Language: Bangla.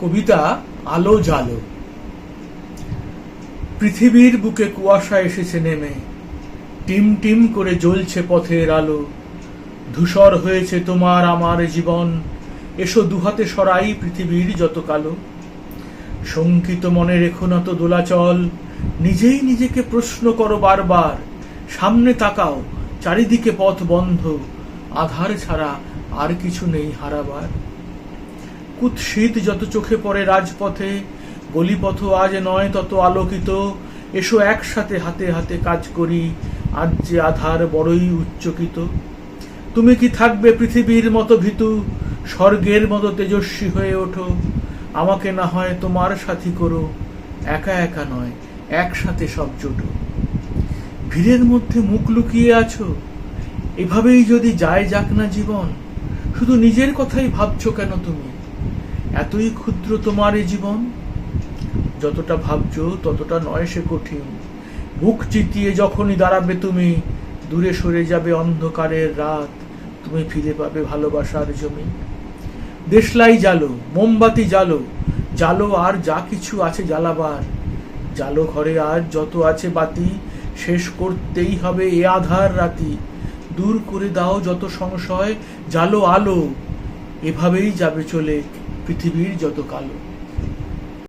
কবিতা আলো জালো পৃথিবীর বুকে কুয়াশা এসেছে নেমে। টিম টিম করে জ্বলছে পথের আলো। ধূসর হয়েছে তোমার আমার জীবন। এসো দুহাতে সরাই পৃথিবীর যত কালো। শঙ্কিত মনে রেখো না তো দোলাচল। নিজেই নিজেকে প্রশ্ন করো বারবার। সামনে তাকাও, চারিদিকে পথ বন্ধ। আধার ছাড়া আর কিছু নেই হারাবার। কুৎসিত যত চোখে পড়ে রাজপথে গলিপথ আজ নয় তত আলোকিত। এসো একসাথে হাতে হাতে কাজ করি, আজ যে আধার বড়ই উচ্চকিত। তুমি কি থাকবে পৃথিবীর মতো ভীতু, স্বর্গের মতো তেজস্বী হয়ে ওঠো? আমাকে না হয় তোমার সাথী করো, একা একা নয়, একসাথে সব জোটো। ভিড়ের মধ্যে মুখ লুকিয়ে আছো? এভাবেই যদি যায় যাক না জীবন, শুধু নিজের কথাই ভাবছ কেন তুমি? এতই ক্ষুদ্র তোমার এই জীবন, যতটা ভাবছ ততটা নয় সে কঠিন। বুক চিতিয়ে যখনই দাঁড়াবে তুমি, দূরে সরে যাবে অন্ধকারের রাত, তুমি ফিরে পাবে ভালোবাসার জমি। দেশলাই জালো, মোমবাতি জালো জালো আর যা কিছু আছে জ্বালাবার। জালো ঘরে আর যত আছে বাতি, শেষ করতেই হবে এ আধার রাতি। দূর করে দাও যত সংশয়, জালো আলো, এভাবেই যাবে চলে পৃথিবীর যত কালো।